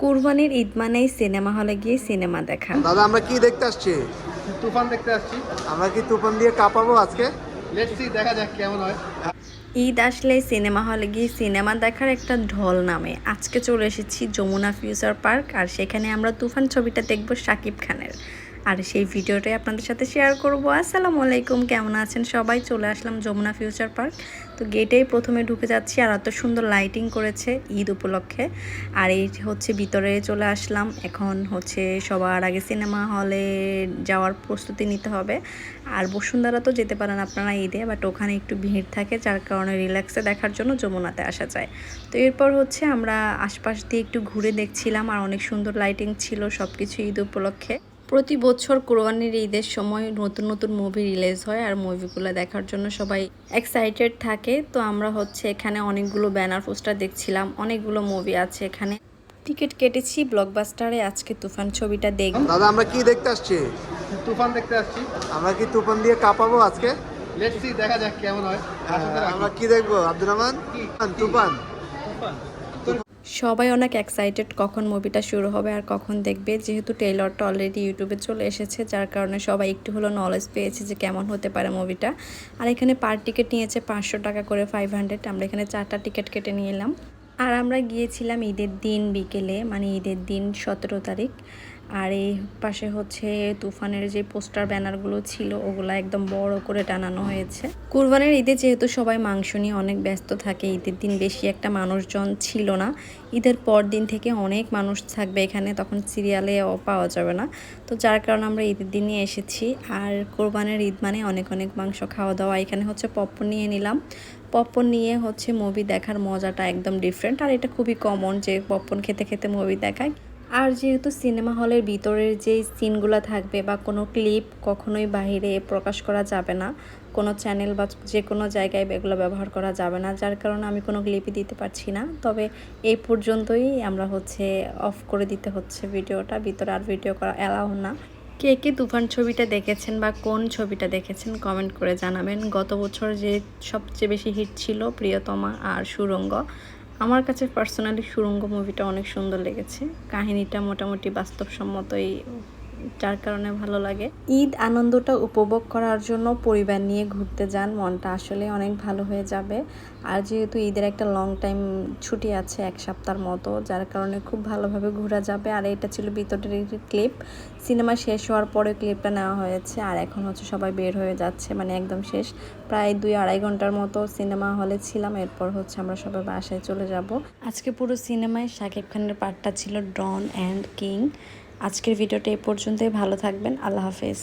কুরবানির ঈদ মানেই সিনেমা হলে গিয়ে সিনেমা দেখা। দাদা আমরা কি দেখতে আসছি? তুফান দেখতে আসছি। আমরা কি তুফান দিয়ে কাঁপাবো আজকে? লেটস সি দেখা যাক কেমন হয়। ঈদ আসলে সিনেমা হলে গিয়ে সিনেমা দেখার একটা ঢল নামে। আজকে চলে এসেছি যমুনা ফিউচার পার্ক আর সেখানে আমরা তুফান ছবিটা দেখব সাকিব খানের। আর সেই ভিডিওটাই আপনাদের সাথে শেয়ার করব। আসসালামু আলাইকুম, কেমন আছেন সবাই? চলে আসলাম যমুনা ফিউচার পার্ক তো গেটেই প্রথমে ঢুকে যাচ্ছি আর এত সুন্দর লাইটিং করেছে ঈদ উপলক্ষে। আর এই হচ্ছে ভিতরে চলে আসলাম। এখন হচ্ছে সবার আগে সিনেমা হলে যাওয়ার প্রস্তুতি নিতে হবে। আর বসুন্ধরা তো যেতে পারেন আপনারা ঈদে বাট ওখানে একটু ভিড় থাকে, যার কারণে রিল্যাক্সে দেখার জন্য যমুনাতে আসা যায়। তো এরপর হচ্ছে আমরা আশপাশ দিয়ে একটু ঘুরে দেখছিলাম আর অনেক সুন্দর লাইটিং ছিল সব কিছু ঈদ উপলক্ষে। প্রতি বছর কোরবানির ঈদের সময় নতুন নতুন মুভি রিলিজ হয় আর মুভিগুলো দেখার জন্য সবাই এক্সাইটেড থাকে। তো আমরা হচ্ছে এখানে অনেকগুলো ব্যানার পোস্টার দেখছিলাম অনেকগুলো মুভি আছে এখানে। টিকিট কেটেছি ব্লকবাস্টারে আজকে তুফান ছবিটা দেখব দাদা আমরা কি দেখতে আসছি? তুফান দেখতে আসছি। আমরা কি তুফান দিয়ে কাঁপাবো আজকে? লেটস সি দেখা যাক কেমন হয়। আমরা কি দেখব? আব্দুর রহমান? তুফান সবাই অনেক এক্সাইটেড কখন মুভিটা শুরু হবে আর কখন দেখবে। যেহেতু টেইলরটা অলরেডি ইউটিউবে চলে এসেছে, যার কারণে সবাই একটু হলো নলেজ পেয়েছে যে কেমন হতে পারে মুভিটা আর এখানে পার টিকিট নিয়েছে পাঁচশো টাকা করে ফাইভ হান্ড্রেড আমরা এখানে চারটা টিকিট কেটে নিয়ে এলাম। আর আমরা গিয়েছিলাম ঈদের দিন বিকেলে মানে ঈদের দিন সতেরো তারিখ। আর এই পাশে হচ্ছে তুফানের যে পোস্টার, ব্যানারগুলো ছিল, ওগুলো একদম বড় করে টানানো হয়েছে। কুরবানের ঈদে যেহেতু সবাই মাংস নিয়ে অনেক ব্যস্ত থাকে, ঈদের দিন বেশি একটা মানুষজন ছিল না। ঈদের পর দিন থেকে অনেক মানুষ থাকবে এখানে, তখন সিরিয়ালে পাওয়া যাবে না। তো যার কারণে আমরা ঈদের দিনই এসেছি। আর কোরবানের ঈদ মানে অনেক অনেক মাংস খাওয়া দাওয়া। এখানে হচ্ছে পপকর্ন নিয়ে নিলাম। পপকর্ন নিয়ে হচ্ছে মুভি দেখার মজাটা একদম ডিফারেন্ট আর এটা খুবই কমন যে পপকর্ন খেতে খেতে মুভি দেখায়। আর যেহেতু সিনেমা হলের ভিতরের যে সিনগুলো থাকবে বা কোনো ক্লিপ কখনোই বাইরে প্রকাশ করা যাবে না, কোনো চ্যানেল বা যে কোনো জায়গায় এগুলো ব্যবহার করা যাবে না, যার কারণে আমি কোনো ক্লিপই দিতে পারছি না। তবে এই পর্যন্তই আমরা হচ্ছে অফ করে দিতে হচ্ছে ভিডিওটা, ভিতরে আর ভিডিও করা অ্যালাউ না। কে কে তুফান ছবিটা দেখেছেন বা কোন ছবিটা দেখেছেন কমেন্ট করে জানাবেন। গত বছর যে সবচেয়ে বেশি হিট ছিল প্রিয়তমা আর সুরঙ্গ আমার কাছে পার্সোনালি সুরঙ্গ মুভিটা অনেক সুন্দর লেগেছে। কাহিনীটা মোটামুটি বাস্তবসম্মতই যার কারণে ভালো লাগে। ঈদ আনন্দটা উপভোগ করার জন্য পরিবার নিয়ে ঘুরতে যান, মনটা আসলে অনেক ভালো হয়ে যাবে। আর যেহেতু ঈদের একটা লং টাইম ছুটি আছে, এক সপ্তাহের মতো, যার কারণে খুব ভালোভাবে ঘোরা যাবে। আর এটা ছিল ভিতরের একটি ক্লিপ সিনেমা শেষ হওয়ার পরে ক্লিপটা নেওয়া হয়েছে। আর এখন হচ্ছে সবাই বের হয়ে যাচ্ছে মানে একদম শেষ। প্রায় দুই আড়াই ঘণ্টার মতো সিনেমা হলে ছিলাম, এরপর হচ্ছে আমরা সবাই বাসায় চলে যাব। আজকে পুরো সিনেমায় শাকিব খানের পার্টটা ছিল ডন অ্যান্ড কিং আজকের ভিডিওটা এই পর্যন্তই। ভালো থাকবেন। আল্লাহ হাফেজ।